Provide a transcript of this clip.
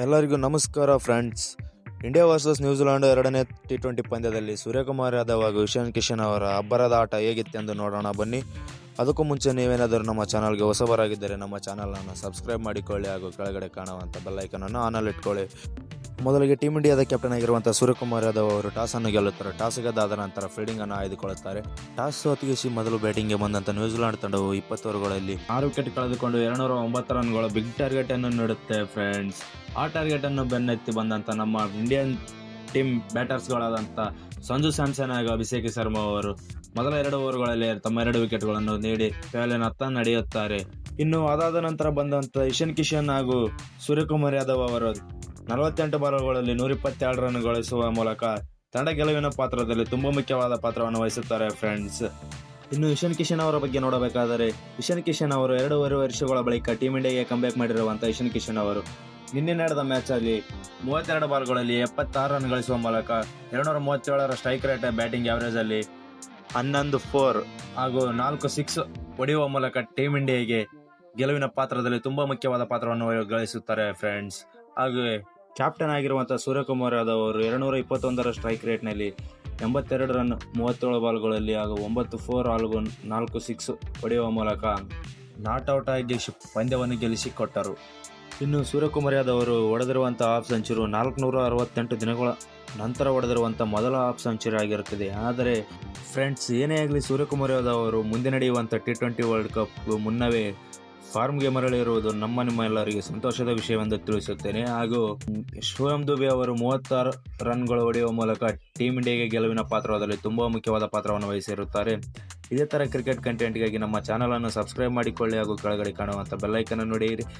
ಎಲ್ಲರಿಗೂ ನಮಸ್ಕಾರ friends. India versus New Zealand ಎರಡನೇ ಟಿ ಟ್ವೆಂಟಿ ಪಂದ್ಯದಲ್ಲಿ ಸೂರ್ಯಕುಮಾರ್ ಯಾದವ್ ಹಾಗೂ ಇಶಾನ್ ಕಿಶನ್ ಅವರ ಅಬ್ಬರದ ಆಟ ಹೇಗಿತ್ತೆಂದು ನೋಡೋಣ ಬನ್ನಿ. ಅದಕ್ಕೂ ಮುಂಚೆ ನೀವೇನಾದರೂ ನಮ್ಮ ಚಾನಲ್ಗೆ ಹೊಸಬರಾಗಿದ್ದರೆ ನಮ್ಮ ಚಾನಲನ್ನು ಸಬ್ಸ್ಕ್ರೈಬ್ ಮಾಡಿಕೊಳ್ಳಿ ಹಾಗೂ ಕೆಳಗಡೆ ಕಾಣುವಂಥ ಬೆಲ್ಲೈಕನನ್ನು ಆನಲ್ಲಿ ಇಟ್ಕೊಳ್ಳಿ. ಮೊದಲಿಗೆ ಟೀಮ್ ಇಂಡಿಯಾದ ಕ್ಯಾಪ್ಟನ್ ಆಗಿರುವಂಥ ಸೂರ್ಯಕುಮಾರ್ ಯಾದವ್ ಅವರು ಟಾಸ್ ಅನ್ನು ಗೆಲ್ಲುತ್ತಾರೆ. ಟಾಸ್ ಗೆದ್ದಾದ ನಂತರ ಫೀಲ್ಡಿಂಗ್ ಅನ್ನು ಆಯ್ದುಕೊಳ್ಳುತ್ತಾರೆ ಟಾಸ್ ಸೋತಿಗಿಸಿ ಮೊದಲು ಬ್ಯಾಟಿಂಗ್ಗೆ ಬಂದಂತ ನ್ಯೂಜಿಲೆಂಡ್ ತಂಡವು ಇಪ್ಪತ್ತು ಓವರ್ಗಳಲ್ಲಿ ಆರು ವಿಕೆಟ್ ಕಳೆದುಕೊಂಡು ಎರಡ್ನೂರ ಒಂಬತ್ತು ರನ್ಗಳ ಬಿಗ್ ಟಾರ್ಗೆಟ್ ಅನ್ನು ನೀಡುತ್ತೆ ಫ್ರೆಂಡ್ಸ್ ಆ ಟಾರ್ಗೆಟ್ ಅನ್ನು ಬೆನ್ನೆತ್ತಿ ಬಂದಂತ ನಮ್ಮ ಇಂಡಿಯನ್ ಟೀಮ್ ಬ್ಯಾಟರ್ಸ್ಗಳಾದಂಥ ಸಂಜು ಸ್ಯಾಮ್ಸನ್ ಹಾಗೂ ಅಭಿಷೇಕ್ ಶರ್ಮಾ ಅವರು ಮೊದಲ ಎರಡು ಓವರ್ಗಳಲ್ಲಿ ತಮ್ಮ ಎರಡು ವಿಕೆಟ್ಗಳನ್ನು ನೀಡಿ ಹತ್ತ ನಡೆಯುತ್ತಾರೆ. ಇನ್ನು ಅದಾದ ನಂತರ ಬಂದಂತ ಇಶನ್ ಕಿಶನ್ ಹಾಗೂ ಸೂರ್ಯಕುಮಾರ್ ಯಾದವ್ ಅವರು ನಲವತ್ತೆಂಟು ಬಾಲ್ಗಳಲ್ಲಿ ನೂರ ಇಪ್ಪತ್ತೆರಡು ರನ್ ಗಳಿಸುವ ಮೂಲಕ ತಂಡ ಗೆಲುವಿನ ಪಾತ್ರದಲ್ಲಿ ತುಂಬಾ ಮುಖ್ಯವಾದ ಪಾತ್ರವನ್ನು ವಹಿಸುತ್ತಾರೆ ಫ್ರೆಂಡ್ಸ್ ಇನ್ನು ಇಶಾನ್ ಕಿಶನ್ ಅವರ ಬಗ್ಗೆ ನೋಡಬೇಕಾದರೆ, ಇಶಾನ್ ಕಿಶನ್ ಅವರು ಎರಡೂವರೆ ವರ್ಷಗಳ ಬಳಿಕ ಟೀಮ್ ಇಂಡಿಯಾಗೆ ಕಂಬ್ಯಾಕ್ ಮಾಡಿರುವಂತಹ ಇಶನ್ ಕಿಶನ್ ಅವರು. ನಿನ್ನೆ ನಡೆದ ಮ್ಯಾಚ್ ಅಲ್ಲಿ ಮೂವತ್ತೆರಡು ಬಾಲ್ಗಳಲ್ಲಿ ಎಪ್ಪತ್ತಾರು ರನ್ ಗಳಿಸುವ ಮೂಲಕ ಎರಡುನೂರ ಮೂವತ್ತೇಳರ ಸ್ಟ್ರೈಕ್ ರೇಟ್ ಬ್ಯಾಟಿಂಗ್ ಆವರೇಜ್ ಅಲ್ಲಿ ಹನ್ನೊಂದು ಫೋರ್ ಹಾಗೂ ನಾಲ್ಕು ಸಿಕ್ಸ್ ಹೊಡೆಯುವ ಮೂಲಕ ಟೀಮ್ ಇಂಡಿಯಾಗೆ ಗೆಲುವಿನ ಪಾತ್ರದಲ್ಲಿ ತುಂಬಾ ಮುಖ್ಯವಾದ ಪಾತ್ರವನ್ನು ಗಳಿಸುತ್ತಾರೆ ಫ್ರೆಂಡ್ಸ್ ಹಾಗೆ ಕ್ಯಾಪ್ಟನ್ ಆಗಿರುವಂಥ ಸೂರ್ಯಕುಮಾರ್ ಯಾದವ್ ಅವರು ಎರಡುನೂರ ಇಪ್ಪತ್ತೊಂದರ ಸ್ಟ್ರೈಕ್ ರೇಟ್ನಲ್ಲಿ ಎಂಬತ್ತೆರಡು ರನ್ ಮೂವತ್ತೇಳು ಬಾಲ್ಗಳಲ್ಲಿ ಹಾಗೂ ಒಂಬತ್ತು ಫೋರ್ ಹಾಗೂ ನಾಲ್ಕು ಸಿಕ್ಸ್ ಹೊಡೆಯುವ ಮೂಲಕ ನಾಟ್ ಔಟ್ ಆಗಿ ಪಂದ್ಯವನ್ನು ಗೆಲ್ಲಿಸಿಕೊಟ್ಟರು. ಇನ್ನು ಸೂರ್ಯಕುಮಾರ್ ಯಾದವ್ ಅವರು ಹೊಡೆದಿರುವಂಥ ಹಾಫ್ ಸೆಂಚುರಿ ನಾಲ್ಕುನೂರ ಅರವತ್ತೆಂಟು ದಿನಗಳ ನಂತರ ಹೊಡೆದಿರುವಂಥ ಮೊದಲ ಹಾಫ್ ಸೆಂಚುರಿ ಆಗಿರುತ್ತದೆ. ಆದರೆ ಫ್ರೆಂಡ್ಸ್ ಏನೇ ಆಗಲಿ ಸೂರ್ಯಕುಮಾರ್ ಯಾದವ್ ಅವರು ಮುಂದೆ ನಡೆಯುವಂಥ ಟಿ ಟ್ವೆಂಟಿ ವರ್ಲ್ಡ್ ಕಪ್ ಮುನ್ನವೇ ಫಾರ್ಮ್ಗೆ ಮರಳಿರುವುದು ನಮ್ಮ ನಿಮ್ಮ ಎಲ್ಲರಿಗೂ ಸಂತೋಷದ ವಿಷಯವೆಂದು ತಿಳಿಸುತ್ತೇನೆ. ಹಾಗೂ ಶಿವಂ ದುಬೆ ಅವರು ಮೂವತ್ತಾರು ರನ್ಗಳು ಹೊಡೆಯುವ ಮೂಲಕ ಟೀಮ್ ಇಂಡಿಯಾಗೆ ಗೆಲುವಿನ ಪಾತ್ರದಲ್ಲಿ ತುಂಬಾ ಮುಖ್ಯವಾದ ಪಾತ್ರವನ್ನು ವಹಿಸಿರುತ್ತಾರೆ. ಇದೇ ಥರ ಕ್ರಿಕೆಟ್ ಕಂಟೆಂಟ್ಗಾಗಿ ನಮ್ಮ ಚಾನಲನ್ನು ಸಬ್ಸ್ಕ್ರೈಬ್ ಮಾಡಿಕೊಳ್ಳಿ ಹಾಗೂ ಕೆಳಗಡೆ ಕಾಣುವಂಥ ಬೆಲ್ಲೈಕನ್ ಅನ್ನು ಹೊಡೆಯಿರಿ